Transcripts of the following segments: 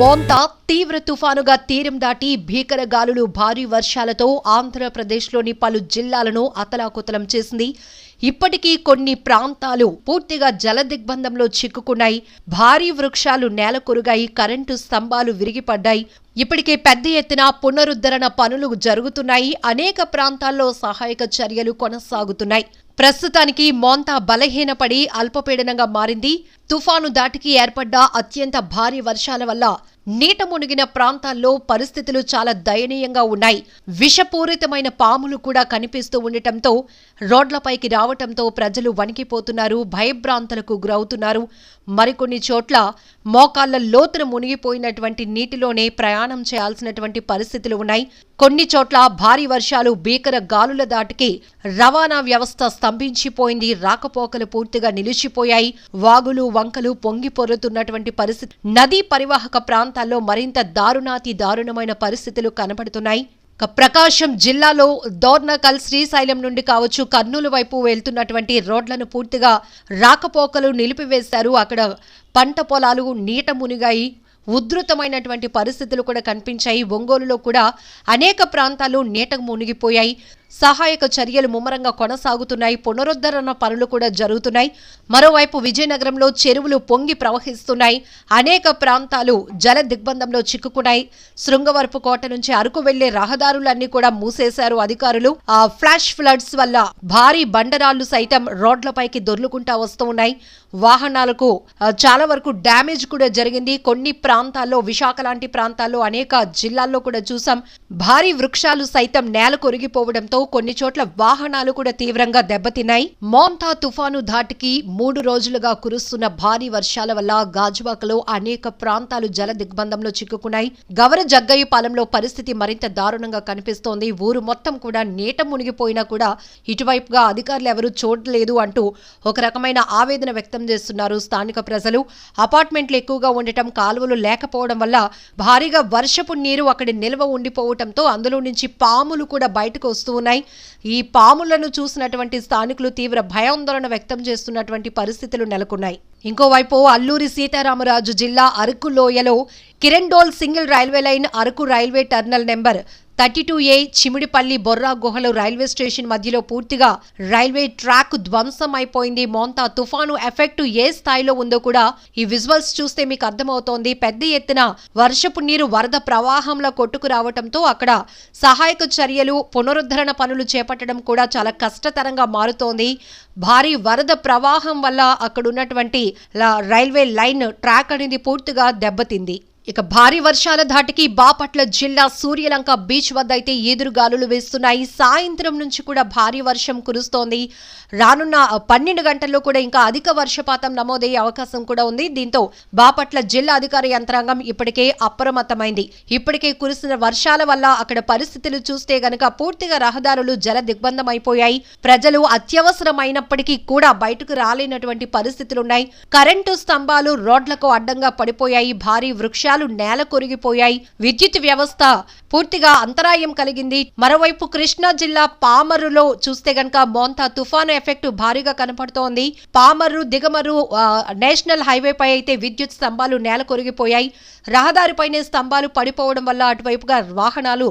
మోంతా తీవ్ర తుఫానుగా తీరం దాటి భీకర గాలులు భారీ వర్షాలతో ఆంధ్రప్రదేశ్లోని పలు జిల్లాలను అతలాకుతలం చేసింది. ఇప్పటికీ కొన్ని ప్రాంతాలు పూర్తిగా జల దిగ్బంధంలో చిక్కుకున్నాయి. భారీ వృక్షాలు నేలకొరుగాయి కరెంటు స్తంభాలు విరిగిపడ్డాయి. ఇప్పటికే పెద్ద ఎత్తున పునరుద్ధరణ పనులు జరుగుతున్నాయి. అనేక ప్రాంతాల్లో సహాయక చర్యలు కొనసాగుతున్నాయి. ప్రస్తుతానికి మోంతా బలహీనపడి అల్పపీడనంగా మారింది. తుఫాను దాటికి ఏర్పడ్డ అత్యంత భారీ వర్షాల వల్ల నీట మునిగిన ప్రాంతాల్లో పరిస్థితులు చాలా దయనీయంగా ఉన్నాయి. విషపూరితమైన పాములు కూడా కనిపిస్తూ ఉండటంతో రోడ్లపైకి రావటంతో ప్రజలు వణికిపోతున్నారు భయభ్రాంతులకు గురవుతున్నారు. మరికొన్ని చోట్ల మోకాళ్ళ లోతున మునిగిపోయినటువంటి నీటిలోనే ప్రయాణం చేయాల్సినటువంటి పరిస్థితులు ఉన్నాయి. కొన్ని చోట్ల భారీ వర్షాలు భీకర గాలుల దాటికి రవాణా వ్యవస్థ స్తంభించిపోయింది. రాకపోకలు పూర్తిగా నిలిచిపోయాయి. వాగులు వంకలు పొంగిపొరుగుతున్నటువంటి పరిస్థితి. నదీ పరివాహక ప్రాంతం ప్రాంతాల్లో మరింత దారుణాతి దారుణమైన పరిస్థితులు కనబడుతున్నాయి ప్రకాశం జిల్లాలో దోర్నకల్ శ్రీశైలం నుండి కావచ్చు కర్నూలు వైపు వెళ్తున్నటువంటి రోడ్లను పూర్తిగా రాకపోకలు నిలిపివేశారు. అక్కడ పంట పొలాలు నీట మునిగాయి. ఉధృతమైనటువంటి పరిస్థితులు కూడా కనిపించాయి. ఒంగోలులో కూడా అనేక ప్రాంతాలు నీట మునిగిపోయాయి. సహాయక చర్యలు ముమ్మరంగా కొనసాగుతున్నాయి. పునరుద్ధరణ పనులు కూడా జరుగుతున్నాయి. మరోవైపు విజయనగరంలో చెరువులు పొంగి ప్రవహిస్తున్నాయి. అనేక ప్రాంతాలు జల దిగ్బంధంలో చిక్కుకున్నాయి. శృంగవరపు కోట నుంచి అరకు వెళ్ళే రహదారులన్నీ కూడా మూసేశారు అధికారులు. ఆ ఫ్లాష్ ఫ్లడ్స్ వల్ల భారీ బండరాళ్ళు సైతం రోడ్లపైకి దొర్లుకుంటా వస్తూ ఉన్నాయి వాహనాలకు చాలా వరకు డ్యామేజ్ కూడా జరిగింది. కొన్ని ప్రాంతాల్లో విశాఖ లాంటి ప్రాంతాల్లో అనేక జిల్లాల్లో కూడా చూసాం. భారీ వృక్షాలు సైతం నేల కొరిగిపోవడంతో కొన్ని చోట్ల వాహనాలు కూడా తీవ్రంగా దెబ్బతిన్నాయి. మోంతా తుఫాను ధాటికి మూడు రోజులుగా కురుస్తున్న భారీ వర్షాల వల్ల గాజువాకలో అనేక ప్రాంతాలు జల దిగ్బంధంలో చిక్కుకున్నాయి. గవర జగ్గయ్యపాలెంలో పరిస్థితి మరింత దారుణంగా కనిపిస్తోంది. ఊరు మొత్తం కూడా నీట మునిగిపోయినా కూడా ఇటువైపుగా అధికారులు ఎవరూ చూడలేదు అంటూ ఒక రకమైన ఆవేదన వ్యక్తం చేస్తున్నారు స్థానిక ప్రజలు. అపార్ట్మెంట్లు ఎక్కువగా ఉండటం కాలువలు లేకపోవడం వల్ల భారీగా వర్షపు నీరు అక్కడ నిల్వ ఉండిపోవటంతో అందులో నుంచి పాములు కూడా బయటకు వస్తూ ఉన్నాయి. ఈ పాములను చూసినటువంటి స్థానికులు తీవ్ర భయాందోళన వ్యక్తం చేస్తున్నటువంటి పరిస్థితులు నెలకొన్నాయి. ఇంకోవైపు అల్లూరి సీతారామరాజు జిల్లా అరకు లోయలో Kirandul single railway line Araku railway tunnel number thirty two A Chimidipalli Borra గుహలు రైల్వే స్టేషన్ మధ్యలో పూర్తిగా రైల్వే ట్రాక్ ధ్వంసం అయిపోయింది మోంతా తుఫాను ఎఫెక్ట్ ఏ స్థాయిలో ఉందో కూడా ఈ విజువల్స్ చూస్తే మీకు అర్థమవుతోంది. పెద్ద ఎత్తున వర్షపు నీరు వరద ప్రవాహంలో కొట్టుకు రావడంతో అక్కడ సహాయక చర్యలు పునరుద్ధరణ పనులు చేపట్టడం కూడా చాలా కష్టతరంగా మారుతోంది. భారీ వరద ప్రవాహం వల్ల అక్కడ ఉన్నటువంటి రైల్వే లైన్ ట్రాక్ అనేది పూర్తిగా దెబ్బతింది. ఇక భారీ వర్షాల ధాటికి బాపట్ల జిల్లా సూర్యలంక బీచ్ వద్ద అయితే ఈదురుగాలులు వేస్తున్నాయి. సాయంత్రం నుంచి కూడా భారీ వర్షం కురుస్తోంది. రానున్న పన్నెండు గంటల్లో కూడా ఇంకా అధిక వర్షపాతం నమోదయ్యే అవకాశం కూడా ఉంది. దీంతో బాపట్ల జిల్లా అధికార యంత్రాంగం ఇప్పటికే అప్రమత్తమైంది. ఇప్పటికే కురిసిన వర్షాల వల్ల అక్కడ పరిస్థితులు చూస్తే గనక పూర్తిగా రహదారులు జల దిగ్బంధం అయిపోయాయి ప్రజలు అత్యవసరమైనప్పటికీ కూడా బయటకు రాలేనటువంటి పరిస్థితులున్నాయి. కరెంటు స్తంభాలు రోడ్లకు అడ్డంగా పడిపోయాయి. భారీ వృక్షాలు నేల కొరిగిపోయాయి. విద్యుత్ వ్యవస్థ పూర్తిగా అంతరాయం కలిగింది. మరోవైపు కృష్ణా జిల్లా పామరులో చూస్తే గనక మోంతా తుఫాను ఎఫెక్ట్ భారీగా కనపడుతోంది. పామర్రు దిగమరు నేషనల్ నేషనల్ హైవేపై అయితే విద్యుత్ స్తంభాలు నేల కొరిగిపోయాయి. రహదారిపైనే స్తంభాలు పడిపోవడం వల్ల అటువైపుగా వాహనాలు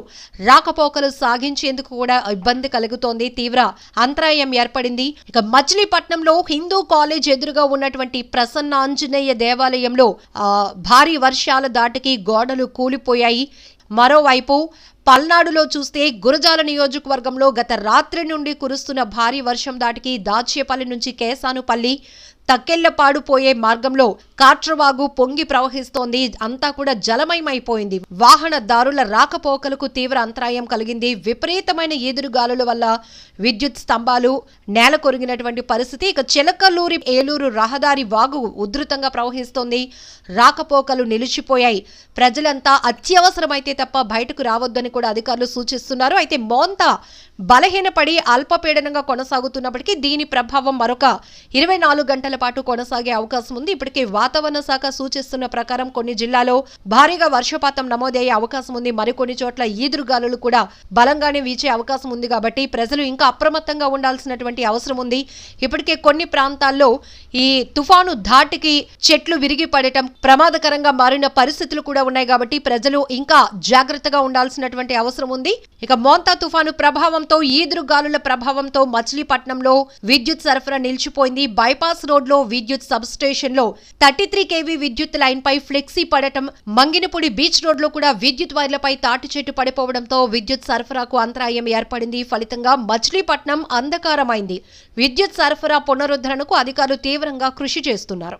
రాకపోకలు సాగించేందుకు కూడా ఇబ్బంది కలుగుతోంది. తీవ్ర అంతరాయం ఏర్పడింది. ఇక మచిలీపట్నంలో హిందూ కాలేజ్ ఎదురుగా ఉన్నటువంటి ప్రసన్న ఆంజనేయ దేవాలయంలో భారీ వర్షాల దాటికి గోడలు కూలిపోయాయి. మరోవైపు పల్నాడులో చూస్తే గురజాల నియోజకవర్గంలో గత రాత్రి నుండి కురుస్తున్న భారీ వర్షం దాటికి దాచేపల్లి నుంచి కేసానుపల్లి తక్కెళ్ళపాడు పోయే మార్గంలో కాట్రవాగు పొంగి ప్రవహిస్తోంది. అంతా కూడా జలమయమైపోయింది. వాహనదారుల రాకపోకలకు తీవ్ర అంతరాయం కలిగింది. విపరీతమైన ఈదురుగాలుల వల్ల విద్యుత్ స్తంభాలు నేల కొరిగినటువంటి పరిస్థితి. ఇక చిలకలూరి ఏలూరు రహదారి వాగు ఉధృతంగా ప్రవహిస్తోంది. రాకపోకలు నిలిచిపోయాయి. ప్రజలంతా అత్యవసరమైతే తప్ప బయటకు రావద్దని కూడా అధికారులు సూచిస్తున్నారు. అయితే మోంతా బలహీనపడి అల్పపీడనంగా కొనసాగుతున్నప్పటికీ దీని ప్రభావం మరొక ఇరవై నాలుగు గంటల పాటు కొనసాగే అవకాశం ఉంది. ఇప్పటికే వాతావరణ శాఖ సూచిస్తున్న ప్రకారం కొన్ని జిల్లాలో భారీగా వర్షపాతం నమోదయ్యే అవకాశం ఉంది. మరికొన్ని చోట్ల ఈదురుగాలులు కూడా బలంగానే వీచే అవకాశం ఉంది కాబట్టి ప్రజలు ఇంకా అప్రమత్తంగా ఉండాల్సినటువంటి అవసరం ఉంది. ఇప్పటికే కొన్ని ప్రాంతాల్లో ఈ తుఫాను ధాటికి చెట్లు విరిగి పడటం ప్రమాదకరంగా మారిన పరిస్థితులు కూడా ఉన్నాయి కాబట్టి ప్రజలు ఇంకా జాగ్రత్తగా ఉండాల్సినటువంటి అవసరం ఉంది. ఇక మోంతా తుఫాను ప్రభావం ప్రభావంతో ఈదురుగాలుల ప్రభావంతో మచిలీపట్నంలో విద్యుత్ సరఫరా నిలిచిపోయింది. బైపాస్ రోడ్లో విద్యుత్ సబ్ థర్టీ త్రీ కేవీ విద్యుత్ లైన్పై ఫ్లెక్సీ పడటం మంగినపూడి బీచ్ రోడ్లో కూడా విద్యుత్ వైర్లపై తాటి చెట్టు పడిపోవడంతో విద్యుత్ సరఫరాకు అంతరాయం ఏర్పడింది. ఫలితంగా మచిలీపట్నం అంధకారమైంది. విద్యుత్ సరఫరా పునరుద్ధరణకు అధికారులు తీవ్రంగా కృషి చేస్తున్నారు.